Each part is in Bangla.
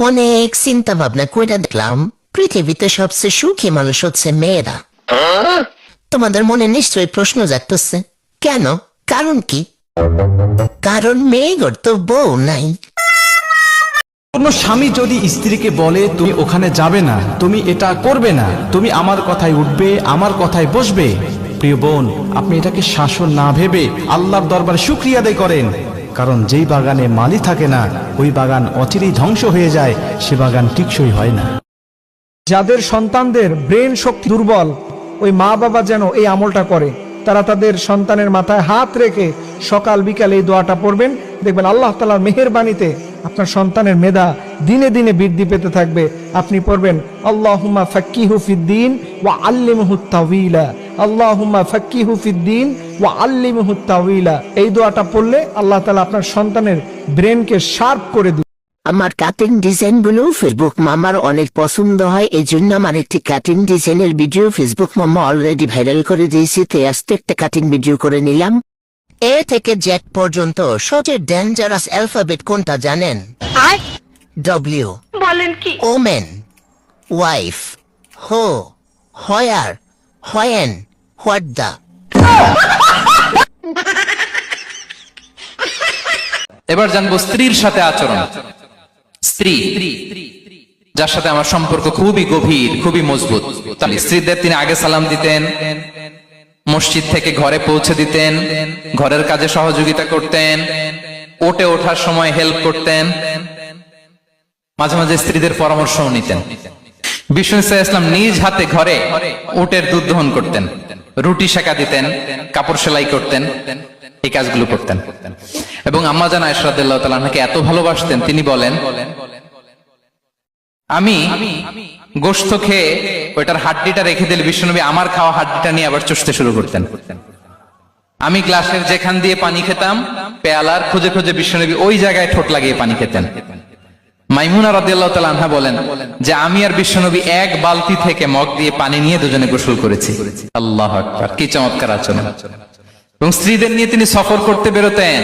অনেক চিন্তা ভাবনা করে দেখলাম, পৃথিবীতে সবচেয়ে সুখী মানুষ হচ্ছে মেয়েরা। তোমাদের মনে নিশ্চয়ই প্রশ্ন জাগতেছে, কেন? কারণ কি? কারণ মেয়েগর তো বউ নাই। কোন স্বামী যদি স্ত্রীকে বলে, তুমি ওখানে যাবে না, তুমি এটা করবে না, তুমি আমার কথায় উঠবে, আমার কথায় বসবে। প্রিয় বোন, আপনি এটাকে শাসন না ভেবে আল্লাহর দরবারে শুক্রিয়া আদায় করেন। কারণ যেই বাগানে মালি থাকে না, ওই বাগান অচিরেই ধ্বংস হয়ে যায়, সে বাগান টিকসই হয় না। যাদের সন্তানদের ব্রেন শক্তি দুর্বল, ওই মা বাবা যেন এই আমলটা করে। তারা তাদের সন্তানের মাথায় হাত রেখে সকাল বিকালে এই দোয়াটা পড়বেন। দেখবেন আল্লাহ তালার মেহেরবানিতে আপনার সন্তানের মেধা দিনে দিনে বৃদ্ধি পেতে থাকবে। আপনি পড়বেন, আল্লাহুম্মা ফাক্কিহু ফিদ্দিন ওয়া আল্লিমহু তাওয়িলা আল্লাহুম্মা ফাক্কিহু ফিদ্দিন ওয়া আল্লিমহু তাওয়িলা। এই দোয়াটা পড়লে আল্লাহ তাআলা আপনার সন্তানের ব্রেনকে শার্প করে দিবে। আমার কাটিং ডিজাইনগুলো ফেসবুক মামার অনেক পছন্দ হয় এই জন্য আমার একটি কাটিং ডিজাইনের ভিডিও ফেসবুক মামা অলরেডি ভাইরাল করে দিয়েছি তাই আস্তে একটা কাটিং ভিডিও করে নিলাম। এ থেকে জেড পর্যন্ত সবচেয়ে ডেঞ্জারাস অ্যালফাবেট কোনটা জানেন? ডব্লিউ বলেন কি? ওমেন ওয়াইফ হো হয়ার হয়েন হোয়াট দা এবার জানব স্ত্রীর সাথে আচরণ। স্ত্রী, যার সাথে আমার সম্পর্ক খুবই গভীর, খুবই মজবুত। তাহলে স্ত্রীদের তিনি আগে সালাম দিতেন, মসজিদ থেকে ঘরে পৌঁছে দিতেন, ঘরের কাজে সহযোগিতা করতেন ওটে ওঠার সময় হেল্প করতেন, মাঝে মাঝে স্ত্রীদের পরামর্শও নিতেন। বিষ্ণু ইসলাম নিজ হাতে ঘরে উটের দুধ দহন করতেন। রুটি সেকা দিতেন, কাপড় সেলাই করতেন, এই কাজগুলো করতেন। এবং আম্মা জান আয়সরাদ্দাল্লাহ তালাকে এত ভালোবাসতেন, তিনি বলেন, আমি গোস্ত খেয়ে ওইটার হাড্ডিটা রেখে দিলে বিষ্ণুনবী আমার খাওয়া হাড্ডিটা নিয়ে আবার চষতে শুরু করতেন। আমি গ্লাসের যেখান দিয়ে পানি খেতাম, পেয়ালার খুঁজে খুঁজে বিষ্ণুনবী ওই জায়গায় ঠোঁট লাগিয়ে পানি খেতেন। মাইমুনা রাদিয়াল্লাহু তাআলা আনহা বলেন যে আমি আর বিশ্বনবী এক বালতি থেকে মগ দিয়ে পানি নিয়ে দুজনে গোসল করেছি। আল্লাহ আকবার কি চমৎকার আচরণ। এবং স্ত্রীদের নিয়ে তিনি সফর করতে বেরোতেন।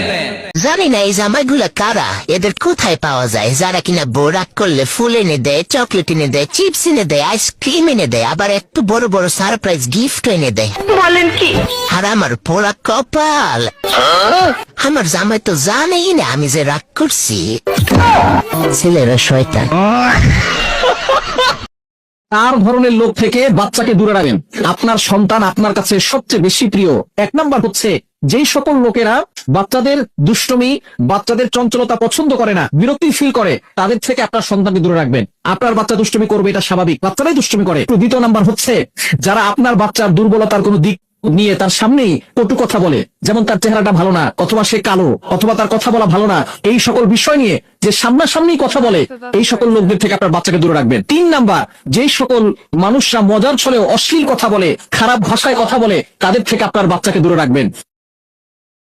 জানি না এই জামাইগুলো কারা এদের কোথায় পাওয়া যায়? যারা কিনা বোরাক করলে ফুল এনে দেয় চকলেট এনে দেয় চিপস এনে দেয় আইসক্রিম এনে দেয় আবার একটু বড় বড় সারপ্রাইজ গিফট এনে দেয়। বলেন কি? আর আমার পোড়া কপাল। আমার জামাই তো জানেই না আমি যে রাগ করছি। ছেলেরা শয়তান। তার ধরনের লোক থেকে বাচ্চাকে দূরে রাখবেন আপনার সন্তান আপনার কাছে সবচেয়ে বেশি প্রিয়। এক নাম্বার হচ্ছে, যেই সকল লোকেরা বাচ্চাদের দুষ্টমি, বাচ্চাদের চঞ্চলতা পছন্দ করে না, বিরক্তি ফিল করে, তাদের থেকে আপনার সন্তানকে দূরে রাখবেন। আপনার বাচ্চা দুষ্টমি করবে, এটা স্বাভাবিক। বাচ্চারাই দুষ্টমি করে। দ্বিতীয় নাম্বার হচ্ছে, যারা আপনার বাচ্চার দুর্বলতার কোনো দিক নিয়ে তার সামনেই কটু কথা বলে। যেমন তার চেহারাটা ভালো না, অথবা সে কালো, অথবা তার কথা বলা ভালো না, এই সকল বিষয় নিয়ে যে সামনাসামনি কথা বলে, এই সকল লোকদের থেকে আপনার বাচ্চাকে দূরে রাখবেন। তিন নাম্বার যে সকল মানুষরা মজার ছলেও অশ্লীল কথা বলে, খারাপ ভাষায় কথা বলে, তাদের থেকে আপনার বাচ্চাকে দূরে রাখবেন।